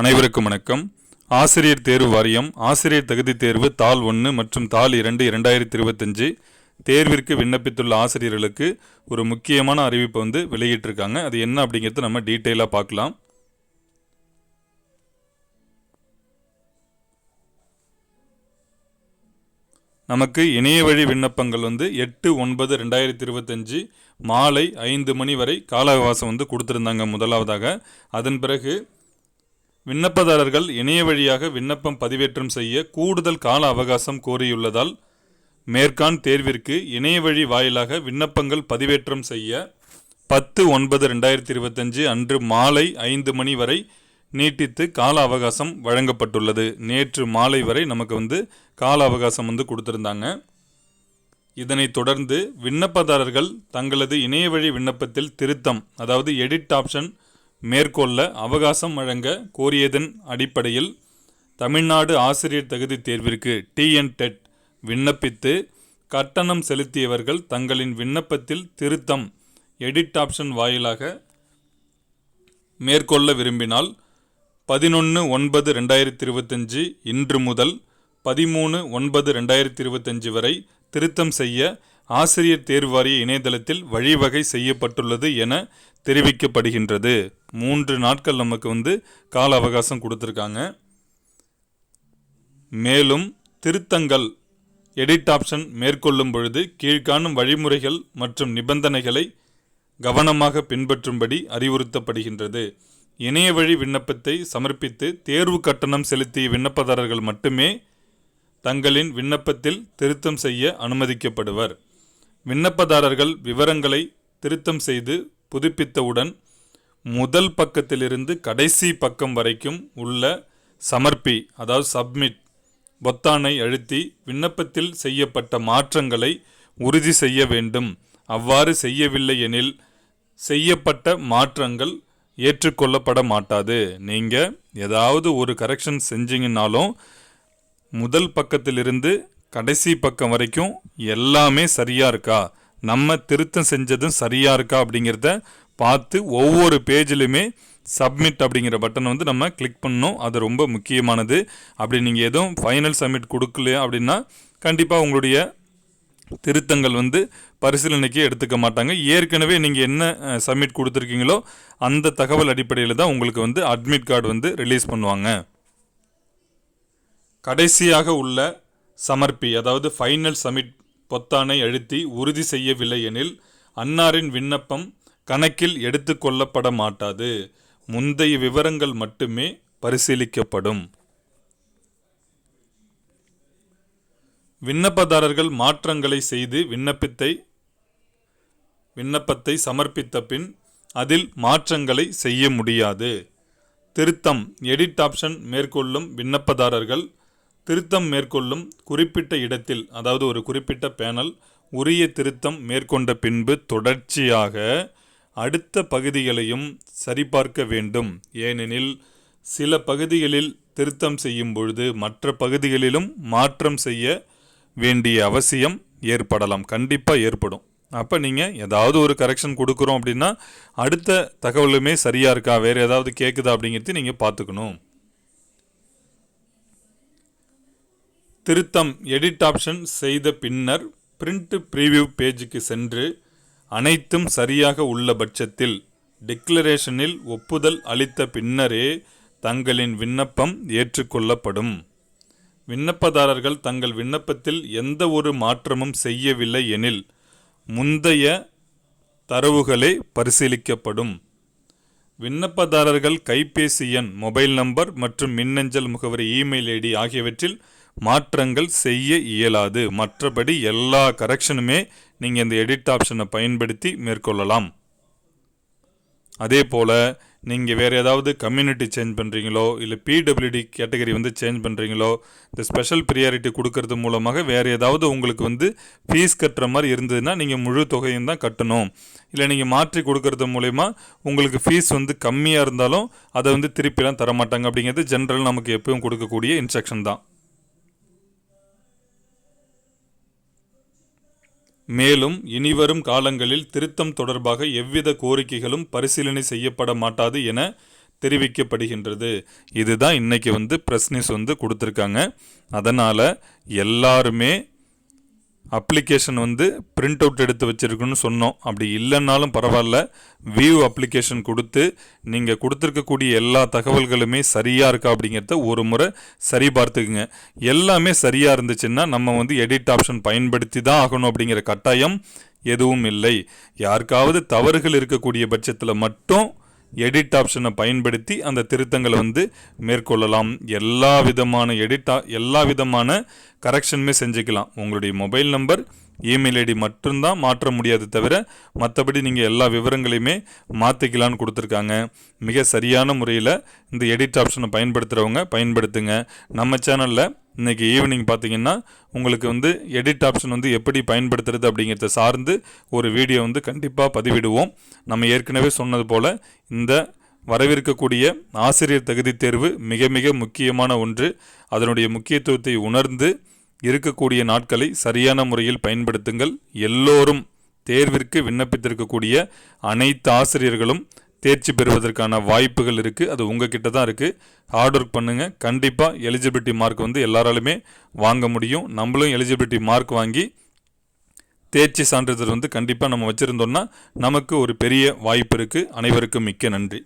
அனைவருக்கும் வணக்கம். ஆசிரியர் தேர்வு வாரியம் ஆசிரியர் தகுதி தேர்வு தாள் ஒன்று மற்றும் தாள் இரண்டு இரண்டாயிரத்தி இருபத்தஞ்சு தேர்விற்கு விண்ணப்பித்துள்ள ஆசிரியர்களுக்கு ஒரு முக்கியமான அறிவிப்பை வந்து வெளியிட்டிருக்காங்க. அது என்ன அப்படிங்கிறத நம்ம டீட்டெயிலாக பார்க்கலாம். நமக்கு இணைய வழி விண்ணப்பங்கள் வந்து எட்டு ஒன்பது ரெண்டாயிரத்தி இருபத்தஞ்சு மாலை ஐந்து மணி வரை கால அவகாசம் வந்து கொடுத்துருந்தாங்க முதலாவதாக. அதன் பிறகு விண்ணப்பதாரர்கள் இணைய வழியாக விண்ணப்பம் பதிவேற்றம் செய்ய கூடுதல் கால அவகாசம் கோரியுள்ளதால் மேற்கான் தேர்விற்கு இணைய வழி வாயிலாக விண்ணப்பங்கள் பதிவேற்றம் செய்ய பத்து ஒன்பது ரெண்டாயிரத்தி இருபத்தஞ்சு அன்று மாலை ஐந்து மணி வரை நீட்டித்து கால அவகாசம் வழங்கப்பட்டுள்ளது. நேற்று மாலை வரை நமக்கு வந்து கால அவகாசம் வந்து கொடுத்துருந்தாங்க. இதனைத் தொடர்ந்து விண்ணப்பதாரர்கள் தங்களது இணையவழி விண்ணப்பத்தில் திருத்தம் அதாவது எடிட் ஆப்ஷன் மேற்கொள்ள அவகாசம் வழங்க கோரியதன் அடிப்படையில் தமிழ்நாடு ஆசிரியர் தகுதி தேர்விற்கு டிஎன் டெட் விண்ணப்பித்து கட்டணம் செலுத்தியவர்கள் தங்களின் விண்ணப்பத்தில் திருத்தம் எடிட் ஆப்ஷன் வாயிலாக மேற்கொள்ள விரும்பினால் பதினொன்று ஒன்பது ரெண்டாயிரத்தி இருபத்தஞ்சு இன்று முதல் பதிமூணு ஒன்பது ரெண்டாயிரத்தி இருபத்தஞ்சு வரை திருத்தம் செய்ய ஆசிரியர் தேர்வாரிய இணையதளத்தில் வழிவகை செய்யப்பட்டுள்ளது என தெரிவிக்கப்படுகின்றது. மூன்று நாட்கள் நமக்கு வந்து கால அவகாசம் கொடுத்துருக்காங்க. மேலும் திருத்தங்கள் எடிட் ஆப்ஷன் மேற்கொள்ளும் பொழுது கீழ்காணும் வழிமுறைகள் மற்றும் நிபந்தனைகளை கவனமாக பின்பற்றும்படி அறிவுறுத்தப்படுகின்றது. இணைய வழி விண்ணப்பத்தை சமர்ப்பித்து தேர்வு கட்டணம் செலுத்திய விண்ணப்பதாரர்கள் மட்டுமே தங்களின் விண்ணப்பத்தில் திருத்தம் செய்ய அனுமதிக்கப்படுவர். விண்ணப்பதாரர்கள் விவரங்களை திருத்தம் செய்து புதுப்பித்தவுடன் முதல் பக்கத்திலிருந்து கடைசி பக்கம் வரைக்கும் உள்ள சமர்ப்பி அதாவது சப்மிட் பொத்தானை அழுத்தி விண்ணப்பத்தில் செய்யப்பட்ட மாற்றங்களை உறுதி செய்ய வேண்டும். அவ்வாறு செய்யவில்லை எனில் செய்யப்பட்ட மாற்றங்கள் ஏற்றுக்கொள்ளப்பட மாட்டாது. நீங்கள் ஏதாவது ஒரு கரெக்ஷன் செஞ்சீங்கன்னாலும் முதல் பக்கத்திலிருந்து கடைசி பக்கம் வரைக்கும் எல்லாமே சரியாக இருக்கா? நம்ம திருத்தம் செஞ்சதும் சரியாக இருக்கா அப்படிங்கிறத பார்த்து ஒவ்வொரு பேஜிலுமே சப்மிட் அப்படிங்கிற பட்டனை வந்து நம்ம கிளிக் பண்ணணும். அது ரொம்ப முக்கியமானது. அப்படி நீங்கள் எதுவும் ஃபைனல் சப்மிட் கொடுக்கல அப்படின்னா கண்டிப்பாக உங்களுடைய திருத்தங்கள் வந்து பரிசீலனைக்கு எடுத்துக்க மாட்டாங்க. ஏற்கனவே நீங்கள் என்ன சப்மிட் கொடுத்துருக்கீங்களோ அந்த தகவல் அடிப்படையில் தான் உங்களுக்கு வந்து அட்மிட் கார்டு வந்து ரிலீஸ் பண்ணுவாங்க. கடைசியாக உள்ள சமர்ப்பி அதாவது ஃபைனல் சமிட் பொத்தானை அழுத்தி உறுதி செய்யவில்லை எனில் அன்னாரின் விண்ணப்பம் கணக்கில் எடுத்துக்கொள்ளப்பட மாட்டாது. முந்தைய விவரங்கள் மட்டுமே பரிசீலிக்கப்படும். விண்ணப்பதாரர்கள் மாற்றங்களை செய்து விண்ணப்பத்தை விண்ணப்பத்தை சமர்ப்பித்த பின் அதில் மாற்றங்களை செய்ய முடியாது. திருத்தம் எடிட் ஆப்ஷன் மேற்கொள்ளும் விண்ணப்பதாரர்கள் திருத்தம் மேற்கொள்ளும் குறிப்பிட்ட இடத்தில் அதாவது ஒரு குறிப்பிட்ட பேனல் உரிய திருத்தம் மேற்கொண்ட பின்பு தொடர்ச்சியாக அடுத்த பகுதிகளையும் சரிபார்க்க வேண்டும். ஏனெனில் சில பகுதிகளில் திருத்தம் செய்யும் பொழுது மற்ற பகுதிகளிலும் மாற்றம் செய்ய வேண்டிய அவசியம் ஏற்படலாம். கண்டிப்பாக ஏற்படும். அப்போ நீங்கள் ஏதாவது ஒரு கரெக்ஷன் கொடுக்குறோம் அப்படின்னா அடுத்த தகவலுமே சரியாக இருக்கா? வேறு ஏதாவது கேட்குதா அப்படிங்கிறது நீங்கள் பார்த்துக்கணும். திருத்தம் எடிட் ஆப்ஷன் செய்த பின்னர் பிரிண்ட் ப்ரீவியூ பேஜுக்கு சென்று அனைத்தும் சரியாக உள்ள பட்சத்தில் டிக்ளரேஷனில் ஒப்புதல் அளித்த பின்னரே தங்களின் விண்ணப்பம் ஏற்றுக்கொள்ளப்படும். விண்ணப்பதாரர்கள் தங்கள் விண்ணப்பத்தில் எந்த ஒரு மாற்றமும் செய்யவில்லை எனில் முந்தைய தரவுகளே பரிசீலிக்கப்படும். விண்ணப்பதாரர்கள் கைபேசி எண் மொபைல் நம்பர் மற்றும் மின்னஞ்சல் முகவரி இமெயில் ஐடி ஆகியவற்றில் மாற்றங்கள் செய்ய இயலாது. மற்றபடி எல்லா கரெக்ஷனுமே நீங்கள் இந்த எடிட் ஆப்ஷனை பயன்படுத்தி மேற்கொள்ளலாம். அதே போல் நீங்கள் வேறு ஏதாவது கம்யூனிட்டி சேஞ்ச் பண்ணுறீங்களோ இல்லை பிடபிள்யூடி கேட்டகரி வந்து சேஞ்ச் பண்ணுறீங்களோ இந்த ஸ்பெஷல் ப்ரியாரிட்டி கொடுக்கறது மூலமாக வேறு ஏதாவது உங்களுக்கு வந்து ஃபீஸ் கட்டுற மாதிரி இருந்ததுன்னா நீங்கள் முழு தொகையும் தான் கட்டணும். இல்லை நீங்கள் மாற்றி கொடுக்கறது மூலயமா உங்களுக்கு ஃபீஸ் வந்து கம்மியாக இருந்தாலும் அதை வந்து திருப்பிலாம் தரமாட்டாங்க. அப்படிங்கிறது ஜென்ரல் நமக்கு எப்பவும் கொடுக்கக்கூடிய இன்ஸ்ட்ரக்ஷன் தான். மேலும் இனிவரும் காலங்களில் திருத்தம் தொடர்பாக எவ்வித கோரிக்கைகளும் பரிசீலனை செய்யப்பட மாட்டாது என தெரிவிக்கப்படுகின்றது. இதுதான் இன்னைக்கு வந்து ப்ரெஸ் நியூஸ் வந்து கொடுத்துருக்காங்க. அதனால் எல்லாருமே அப்ளிகேஷன் வந்து பிரிண்ட் அவுட் எடுத்து வச்சுருக்குன்னு சொன்னோம். அப்படி இல்லைன்னாலும் பரவாயில்ல. வியூ அப்ளிகேஷன் கொடுத்து நீங்கள் கொடுத்துருக்கக்கூடிய எல்லா தகவல்களுமே சரியாக இருக்கா அப்படிங்கிறத ஒரு முறை சரி பார்த்துக்குங்க. எல்லாமே சரியாக இருந்துச்சுன்னா நம்ம வந்து எடிட் ஆப்ஷன் பயன்படுத்தி தான் ஆகணும் அப்படிங்கிற கட்டாயம் எதுவும் இல்லை. யாருக்காவது தவறுகள் இருக்கக்கூடிய பட்சத்தில் மட்டும் எடிட் ஆப்ஷனை பயன்படுத்தி அந்த திருத்தங்களை வந்து மேற்கொள்ளலாம். எல்லா விதமான எடிட் எல்லா விதமான கரெக்ஷனுமே செஞ்சுக்கலாம். உங்களுடைய மொபைல் நம்பர் இமெயில் ஐடி மட்டும்தான் மாற்ற முடியாது தவிர மற்றபடி நீங்கள் எல்லா விவரங்களையுமே மாற்றிக்கலான்னு கொடுத்துருக்காங்க. மிக சரியான முறையில் இந்த எடிட் ஆப்ஷனை பயன்படுத்துகிறவங்க பயன்படுத்துங்க. நம்ம சேனலில் இன்றைக்கி ஈவினிங் பார்த்தீங்கன்னா உங்களுக்கு வந்து எடிட் ஆப்ஷன் வந்து எப்படி பயன்படுத்துறது அப்படிங்கிறத சார்ந்து ஒரு வீடியோ வந்து கண்டிப்பாக பதிவிடுவோம். நம்ம ஏற்கனவே சொன்னது போல் இந்த வரவிருக்கக்கூடிய ஆசிரியர் தகுதி தேர்வு மிக மிக முக்கியமான ஒன்று. அதனுடைய முக்கியத்துவத்தை உணர்ந்து இருக்கக்கூடிய நாட்களை சரியான முறையில் பயன்படுத்துங்கள். எல்லோரும் தேர்விற்கு விண்ணப்பித்திருக்கக்கூடிய அனைத்து ஆசிரியர்களும் தேர்ச்சி பெறுவதற்கான வாய்ப்புகள் இருக்குது அது உங்ககிட்ட தான் இருக்குது ஹார்ட் ஒர்க் பண்ணுங்கள் கண்டிப்பாக எலிஜிபிலிட்டி மார்க் வந்து எல்லாராலுமே வாங்க முடியும். நம்மளும் எலிஜிபிலிட்டி மார்க் வாங்கி தேர்ச்சி சான்றிதழ் வந்து கண்டிப்பாக நம்ம வச்சுருந்தோம்னா நமக்கு ஒரு பெரிய வாய்ப்பு இருக்குது அனைவருக்கும் மிக்க நன்றி.